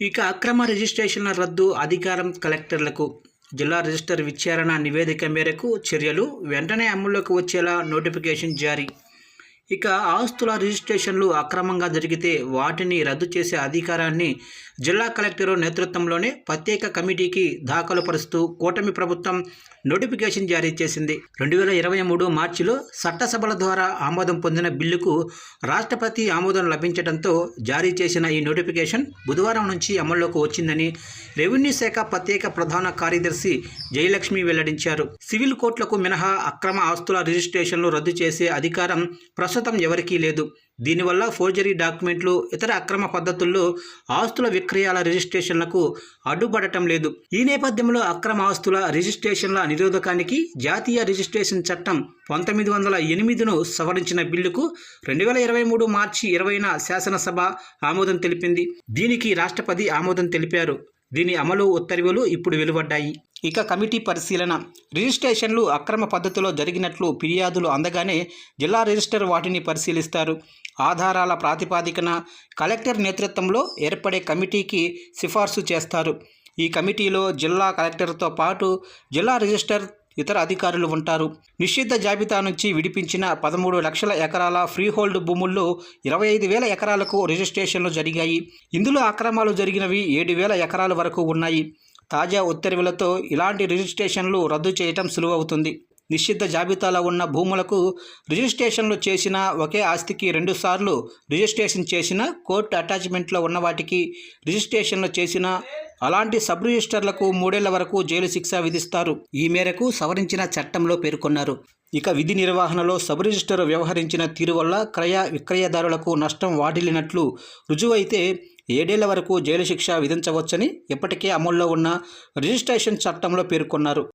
ఇక అక్రమ రిజిస్ట్రేషన్ల రద్దు అధికారం కలెక్టర్లకు జిల్లా రిజిస్టర్ విచారణ నివేదిక మేరకు చర్యలు వెంటనే అమల్లోకి వచ్చేలా నోటిఫికేషన్ జారీ. ఇక ఆస్తుల రిజిస్ట్రేషన్లు అక్రమంగా జరిగితే వాటిని రద్దు చేసే అధికారాన్ని జిల్లా కలెక్టర్ నేతృత్వంలోనే ప్రత్యేక కమిటీకి దాఖలు పరుస్తూ కూటమి ప్రభుత్వం నోటిఫికేషన్ జారీ చేసింది. రెండు వేల ఇరవై మూడు మార్చిలో చట్టసభల ద్వారా ఆమోదం పొందిన బిల్లుకు రాష్ట్రపతి ఆమోదం లభించడంతో జారీ చేసిన ఈ నోటిఫికేషన్ బుధవారం నుంచి అమల్లోకి వచ్చిందని రెవెన్యూ శాఖ ప్రత్యేక ప్రధాన కార్యదర్శి జయలక్ష్మి వెల్లడించారు. సివిల్ కోర్టులకు మినహా అక్రమ ఆస్తుల రిజిస్ట్రేషన్లు రద్దు చేసే అధికారం ప్రస్తుతం ఎవరికీ లేదు. దీనివల్ల ఫోర్జరీ డాక్యుమెంట్లు ఇతర అక్రమ పద్ధతుల్లో ఆస్తుల విక్రయాల రిజిస్ట్రేషన్లకు అడ్డుపడటం లేదు. ఈ నేపథ్యంలో అక్రమ ఆస్తుల రిజిస్ట్రేషన్ల నిరోధకానికి జాతీయ రిజిస్ట్రేషన్ చట్టం పంతొమ్మిది వందల ఎనిమిదిను సవరించిన బిల్లుకు రెండు వేల ఇరవై మూడు మార్చి ఇరవైన శాసనసభ ఆమోదం తెలిపింది. దీనికి రాష్ట్రపతి ఆమోదం తెలిపారు. దీని అమలు ఉత్తర్వులు ఇప్పుడు వెలువడ్డాయి. ఇక కమిటీ పరిశీలన. రిజిస్ట్రేషన్లు అక్రమ పద్ధతిలో జరిగినట్లు ఫిర్యాదులు అందగానే జిల్లా రిజిస్టర్ వాటిని పరిశీలిస్తారు. ఆధారాల ప్రాతిపాదికన కలెక్టర్ నేతృత్వంలో ఏర్పడే కమిటీకి సిఫార్సు చేస్తారు. ఈ కమిటీలో జిల్లా కలెక్టర్తో పాటు జిల్లా రిజిస్టర్ ఇతర అధికారులు ఉంటారు. నిషిద్ధ జాబితా నుంచి విడిపించిన పదమూడు లక్షల ఎకరాల ఫ్రీహోల్డ్ భూముల్లో ఇరవై ఐదు వేల ఎకరాలకు రిజిస్ట్రేషన్లు జరిగాయి. ఇందులో అక్రమాలు జరిగినవి ఏడు వేల ఎకరాల వరకు ఉన్నాయి. తాజా ఉత్తర్వులతో ఇలాంటి రిజిస్ట్రేషన్లు రద్దు చేయటం సులువవుతుంది. నిషిద్ధ జాబితాలో ఉన్న భూములకు రిజిస్ట్రేషన్లు చేసిన ఒకే ఆస్తికి రెండుసార్లు రిజిస్ట్రేషన్ చేసిన కోర్టు అటాచ్మెంట్లో ఉన్న వాటికి రిజిస్ట్రేషన్లు చేసిన అలాంటి సబ్ రిజిస్టర్లకు మూడేళ్ళ వరకు జైలు శిక్ష విధిస్తారు. ఈ మేరకు సవరించిన చట్టంలో పేర్కొన్నారు. ఇక విధి నిర్వహణలో సబ్ రిజిస్టర్ వ్యవహరించిన తీరు వల్ల క్రయ విక్రయదారులకు నష్టం వాటిల్లినట్లు రుజువైతే ఏడేళ్ళ వరకు జైలు శిక్ష విధించవచ్చని ఇప్పటికే అమల్లో ఉన్న రిజిస్ట్రేషన్ చట్టంలో పేర్కొన్నారు.